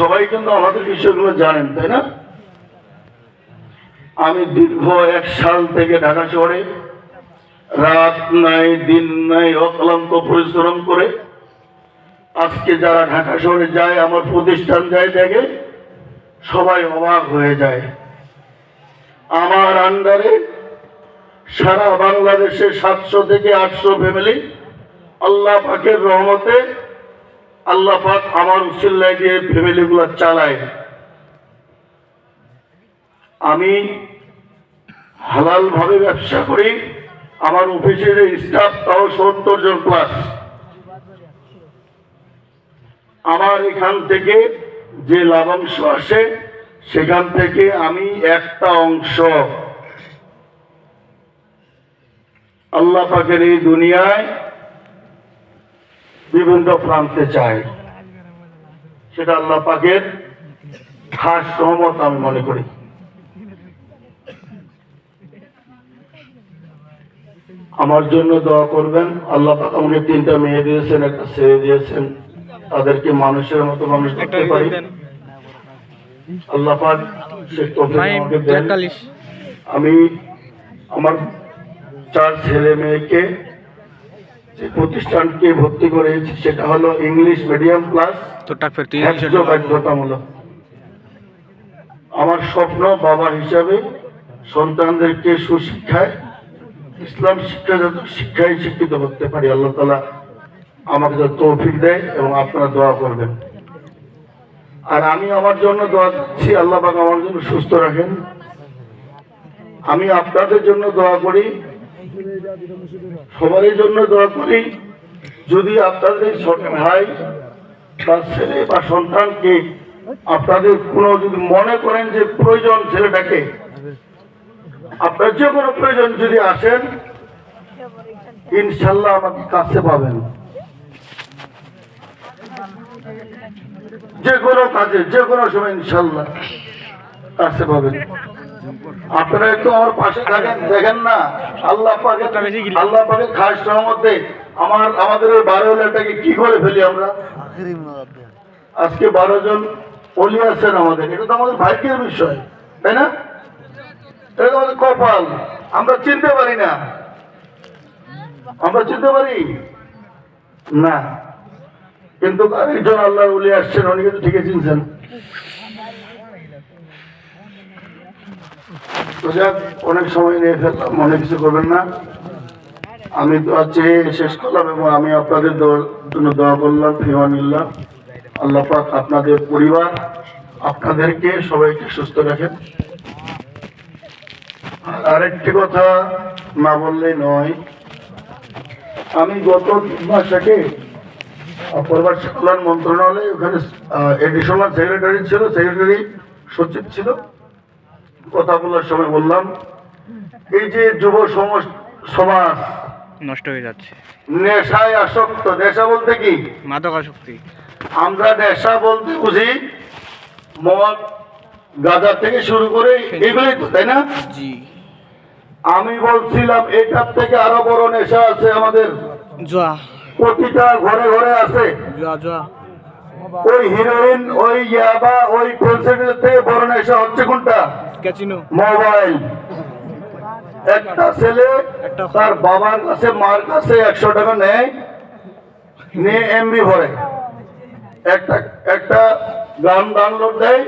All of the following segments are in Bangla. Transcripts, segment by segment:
সবাই কিন্তু আমাদের বিষয়গুলো জানেন, তাই না? আমি দীর্ঘ এক সাল থেকে ঢাকা শহরে রাত নাই, দিন নাই অক্লান্ত পরিশ্রম করে আজকে যারা ঢাকা শহরে যায়, আমার প্রতিষ্ঠান যায়, দেখে সবাই অবাক হয়ে যায়। আমার আন্ডারে সারা বাংলাদেশে সাতশো থেকে আটশো ফ্যামিলি আল্লাহ পাকের রহমতে আল্লাহ পাক আমার উসিল্লায় দিয়ে ফ্যামিলিগুলো চালায়। আমি হালাল ভাবে ব্যবসা করি, আমার অফিসের স্টাফ তাও সত্তর জন প্লাস আমার এখান থেকে যে লাভাংশ আসে, সেখান থেকে আমি একটা অংশ। আল্লাহ পাকের এই দুনিয়ায় বিভিন্ন প্রান্তে চাই সেটা আল্লাহ পাকের খাস সহমত আমি মনে করি। আমার জন্য দোয়া করবেন। আল্লাহ পাক আমাকে তিনটা মেয়ে দিয়েছেন একটা ছেলে দিয়েছেন। তাদেরকে মানুষের মতো মানুষ করতে পারি। আল্লাহ পাক সে আমাকে দেন। আমি আমার চার ছেলে মেয়েকে যে প্রতিষ্ঠানকে ভর্তি করেছি সেটা হলো ইংলিশ মিডিয়াম ন্যায্য বাধ্যতামূলক আমার স্বপ্ন বাবা হিসাবে সন্তানদেরকে সুশিক্ষায় ইসলাম শিক্ষা যত শিক্ষায় শিক্ষিত করতে পারি আল্লাহ তালা আমাকে যত তৌফিক দেয় এবং আপনারা দোয়া করবেন। আর আমি আমার জন্য দোয়া দিচ্ছি আল্লাহ পাক আমার জন্য সুস্থ রাখেন। আমি আপনাদের জন্য দোয়া করি সবারই জন্য দোয়া করি, যদি আপনাদের ভাই বা ছেলে বা সন্তানকে আপনাদের কোনো যদি মনে করেন যে প্রয়োজন ছেলেটাকে, আপনার যে কোনো প্রয়োজন যদি আসেন, ইনশাল্লাহ আমাকে কাছে পাবেন। যে কোনো কাজে, যে কোনো সময় ইনশাল্লাহ কাছে পাবেন। আপনারা একটু আমার পাশে থাকেন দেখেন না আল্লাহ পাকে আল্লাহ পাকে খাস সহমতে আমার আমাদের ওই বারো হাজারটাকে কি করে ফেলি আমরা? আজকে বারো জন অলি আছেন আমাদের এটা তো আমাদের ভাগ্যের বিষয় তাই না? এটা তো আমাদের কপাল আমরা চিনতে পারি না। আমরা চিনতে পারি? না। কিন্তু আরেকজন আল্লাহর উলি আসছেন উনি কিন্তু ঠিকই চিনছেন। তো যাক, অনেক সময় নিয়ে ফেললাম মনে কিছু করবেন না। আমি দোয়া চেয়ে শেষ করলাম এবং আমি আপনাদের জন্য দোয়া করলাম ফিমানিল্লাহ আল্লাহ পাক আপনাদের পরিবার, আপনাদেরকে সবাইকে সুস্থ রাখেন। আর আরেকটি কথা না বললেই নয়, আমি গত মাস আগে পরিবার কল্যাণ মন্ত্রণালয়ে ওখানে এডিশনাল সেক্রেটারি ছিল সেক্রেটারি সচিব ছিল। কথা বলার সময় বললাম এই যে যুব সমাজ- সমাজ নষ্ট হয়ে যাচ্ছে। নেশায় আসক্ত। নেশা বলতে কি? মাদক আসক্তি। আমরা নেশা বলতে বুঝি মদ গাঁজা থেকে শুরু করে এগুলোই তো তাই না? জি। আমি বলছিলাম এটার থেকে আরও বড় নেশা আছে আমাদের। জোয়া। প্রতিটা ঘরে ঘরে আছে। জোয়া জোয়া। ওই হিরোইন ওই ইয়াবা ওই পেন্সিলের থেকে বড় নেশা হচ্ছে কোনটা? ক্যাচিনো। মোবাইল। একটা ছেলে তার বাবার কাছে মার কাছে একশো টাকা নেয় নিয়ে এমবি ভরে। একটা একটা গান ডাউনলোড দেয়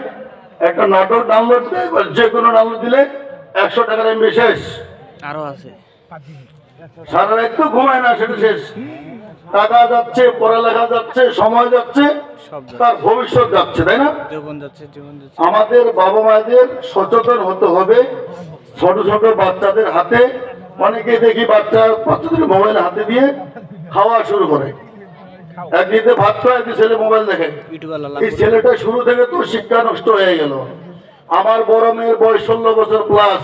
একটা নাটক ডাউনলোড দেয় বা যে কোনো ডাউনলোড দিলে একশো টাকার এমবি শেষ। আরও আছে। সারা রাত তো ঘুমায় না সেটা শেষ। টাকা যাচ্ছে পড়ালেখা যাচ্ছে সময় যাচ্ছে তার ভবিষ্যৎ যাচ্ছে তাই না? আমাদের বাবা মায়েদের সচেতন হতে হবে ছোট ছোট বাচ্চাদের হাতে। অনেকে দেখি বাচ্চা বাচ্চাদের মোবাইল হাতে দিয়ে খাওয়া শুরু করে। একদিকে ভাত খায় একদিন ছেলে মোবাইল দেখে। এই ছেলেটা শুরু থেকে তো শিক্ষা নষ্ট হয়ে গেল। আমার বড় মেয়ের বয়স ষোলো বছর প্লাস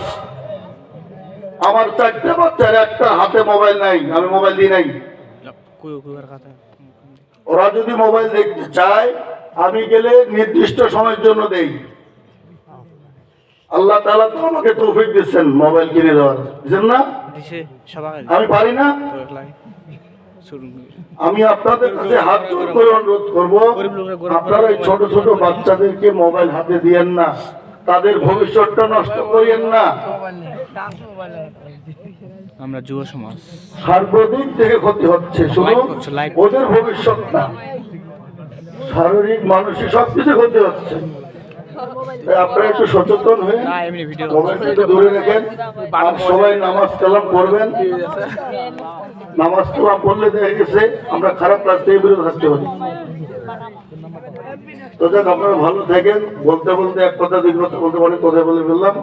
আমার চারটে বাচ্চার একটা হাতে মোবাইল নাই আমি মোবাইল দিই নাই। ওরা যদি মোবাইল দেখতে চায় আমি গেলে নির্দিষ্ট সময়ের জন্য দেই। আল্লাহ তাআলা তো আমাকে তৌফিক দিচ্ছেন মোবাইল কিনে দেওয়ার। দিচ্ছেন না? আমি পারি না? আমি আপনাদের কাছে হাত জোর করে অনুরোধ করব আপনারা এই ছোট ছোট বাচ্চাদেরকে মোবাইল হাতে দিয়েন না। তাদের ভবিষ্যৎটা নষ্ট করিয়েন না। আমরা যুব সমাজ। সার্বদিক থেকে ক্ষতি হচ্ছে শুধু ওদের ভবিষ্যৎ না। শারীরিক মানসিক সবকিছু ক্ষতি হচ্ছে। আপনারা একটু সচেতন হয়ে না মোবাইলটা দূরে রেখেন। সবাই নামাজ কালাম করবেন নামাজ কালাম পড়লে দেখা গেছে আমরা খারাপ কাজ থেকে বিরত থাকতে পারি। তো যাক আপনারা ভালো থাকেন। বলতে বলতে এক কথা দুই কথা বলতে অনেক কথা বলে ফেললাম।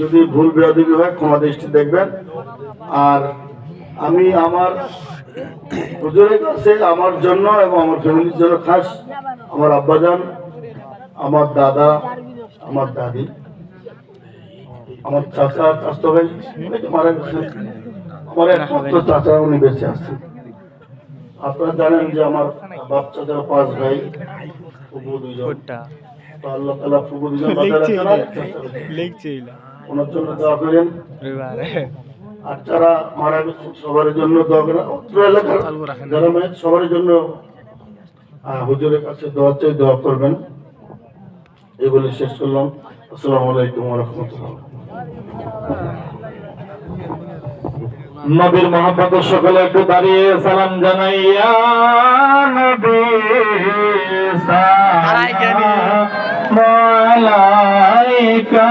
যদি ভুল বেয়াদবি হয় ক্ষমা দৃষ্টি দেখবেন। আর আমি আমার হুজুরের কাছে আমার জন্য এবং আমার ফ্যামিলির জন্য খাস আমার আব্বাজান আমার দাদা আমার দাদি আমার চাচা চাচতো ভাই মারা গেছে। আমার একমাত্র চাচা উনি বেঁচে আছেন। আপনারা জানেন যে আমার বাচ্চা যারা পাঁচ ভাই ফুবু দুইজন। আল্লাহ তালা ফুবু চাচা। লিখছে আর যারা মারা গেছেন সবার জন্য সবার জন্য হুজুরের কাছে দোয়া চাই দোয়া করবেন। এগুলি শেষ করলাম। আলাইকুম রহমতুল্লাহ। নবীর মহাপ্রত সকলে একটু দাঁড়িয়ে সালাম জানাইয়া নবী মালাইকা